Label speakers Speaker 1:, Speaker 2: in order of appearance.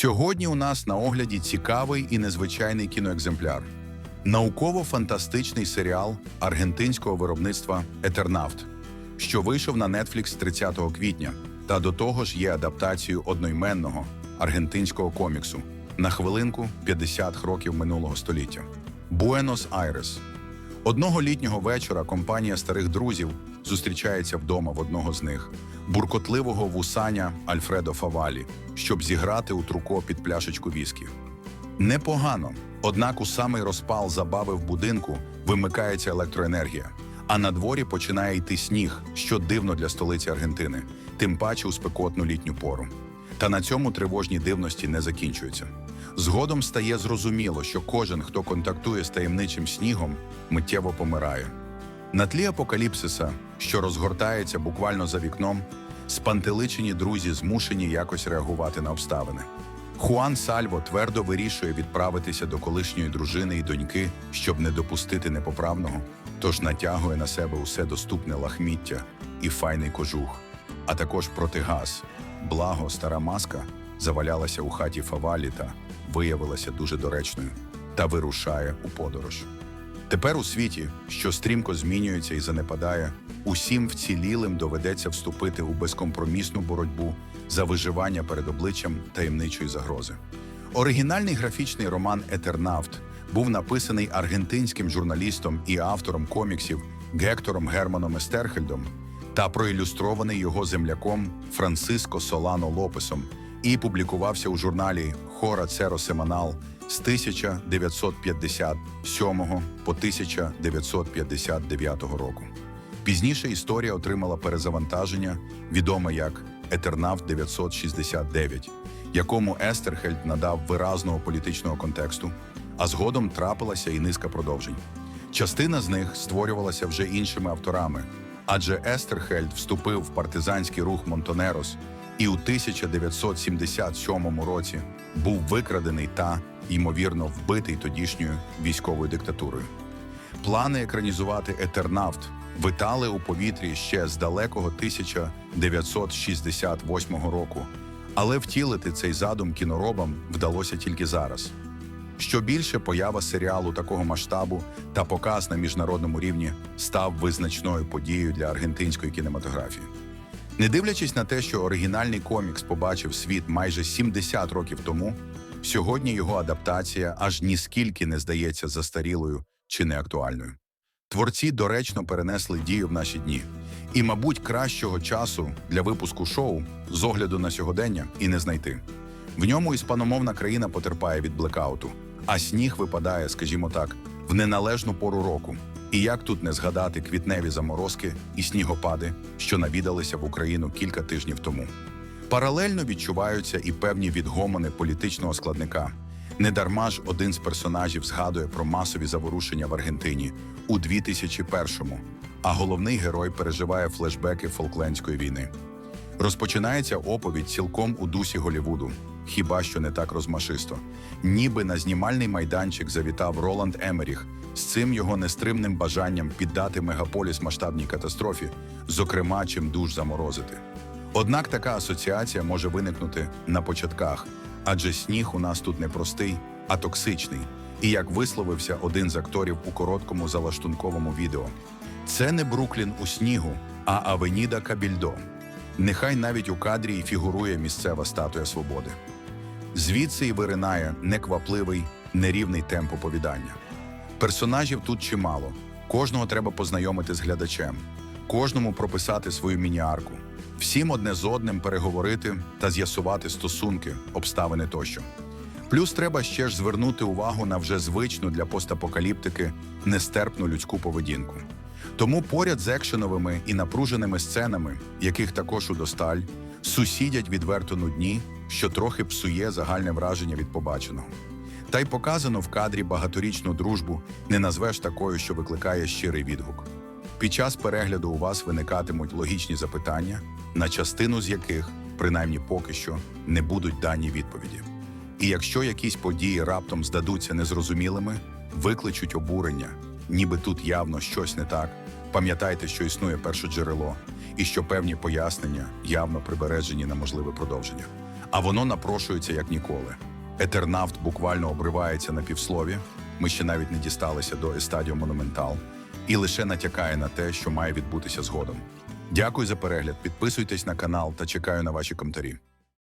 Speaker 1: Сьогодні у нас на огляді цікавий і незвичайний кіноекземпляр. Науково-фантастичний серіал аргентинського виробництва Етернафт, що вийшов на Netflix 30 квітня, та до того ж є адаптацією одноіменного аргентинського коміксу на хвилинку 50 років минулого століття. Буенос-Айрес. Одного літнього вечора компанія старих друзів зустрічається вдома в одного з них, буркотливого вусаня Альфредо Фавалі, щоб зіграти у труко під пляшечку віскі. Непогано, однак у самий розпал забави в будинку вимикається електроенергія, а на дворі починає йти сніг, що дивно для столиці Аргентини, тим паче у спекотну літню пору. Та на цьому тривожні дивності не закінчуються. Згодом стає зрозуміло, що кожен, хто контактує з таємничим снігом, миттєво помирає. На тлі апокаліпсиса, що розгортається буквально за вікном, спантеличені друзі змушені якось реагувати на обставини. Хуан Сальво твердо вирішує відправитися до колишньої дружини і доньки, щоб не допустити непоправного, тож натягує на себе усе доступне лахміття і файний кожух, а також протигаз. Благо, стара маска завалялася у хаті Фавалі та виявилася дуже доречною та вирушає у подорож. Тепер у світі, що стрімко змінюється і занепадає, усім вцілілим доведеться вступити у безкомпромісну боротьбу за виживання перед обличчям таємничої загрози. Оригінальний графічний роман Етернафт був написаний аргентинським журналістом і автором коміксів Гектором Германом Естерхельдом та проілюстрований його земляком Франциско Солано Лопесом і публікувався у журналі Хора Церо Семанал з 1957 по 1959 року. Пізніше історія отримала перезавантаження, відоме як Етернафт 969, якому Естерхельд надав виразного політичного контексту, а згодом трапилася і низка продовжень. Частина з них створювалася вже іншими авторами, адже Естерхельд вступив в партизанський рух Монтонерос і у 1977 році був викрадений та, ймовірно, вбитий тодішньою військовою диктатурою. Плани екранізувати Етернафт витали у повітрі ще з далекого 1968 року, але втілити цей задум кіноробам вдалося тільки зараз. Що більше поява серіалу такого масштабу та показ на міжнародному рівні став визначною подією для аргентинської кінематографії. Не дивлячись на те, що оригінальний комікс побачив світ майже 70 років тому, сьогодні його адаптація аж ніскільки не здається застарілою чи неактуальною. Творці доречно перенесли дію в наші дні, і, мабуть, кращого часу для випуску шоу з огляду на сьогодення і не знайти. В ньому іспаномовна країна потерпає від блекауту, а сніг випадає, скажімо так, в неналежну пору року. І як тут не згадати квітневі заморозки і снігопади, що навідалися в Україну кілька тижнів тому. Паралельно відчуваються і певні відгомони політичного складника. Недарма ж один з персонажів згадує про масові заворушення в Аргентині у 2001-му, а головний герой переживає флешбеки Фолклендської війни. Розпочинається оповідь цілком у дусі Голівуду, хіба що не так розмашисто. Ніби на знімальний майданчик завітав Роланд Емеріх з цим його нестримним бажанням піддати мегаполіс масштабній катастрофі, зокрема чим душ заморозити. Однак така асоціація може виникнути на початках, адже сніг у нас тут не простий, а токсичний. І як висловився один з акторів у короткому залаштунковому відео, це не Бруклін у снігу, а Авеніда Кабільдо. Нехай навіть у кадрі фігурує місцева статуя свободи. Звідси й виринає неквапливий, нерівний темп оповідання. Персонажів тут чимало, кожного треба познайомити з глядачем, кожному прописати свою міні-арку, всім одне з одним переговорити та з'ясувати стосунки, обставини тощо. Плюс треба ще ж звернути увагу на вже звичну для постапокаліптики нестерпну людську поведінку. Тому поряд з екшеновими і напруженими сценами, яких також удосталь, сусідять відверто нудні, що трохи псує загальне враження від побаченого. Та й показано в кадрі багаторічну дружбу не назвеш такою, що викликає щирий відгук. Під час перегляду у вас виникатимуть логічні запитання, на частину з яких, принаймні поки що, не будуть дані відповіді. І якщо якісь події раптом здадуться незрозумілими, викличуть обурення, ніби тут явно щось не так. Пам'ятайте, що існує перше джерело, і що певні пояснення явно прибережені на можливе продовження. А воно напрошується як ніколи. Етернафт буквально обривається на півслові. Ми ще навіть не дісталися до Естадіо Монументал і лише натякає на те, що має відбутися згодом. Дякую за перегляд. Підписуйтесь на канал та чекаю на ваші коментарі.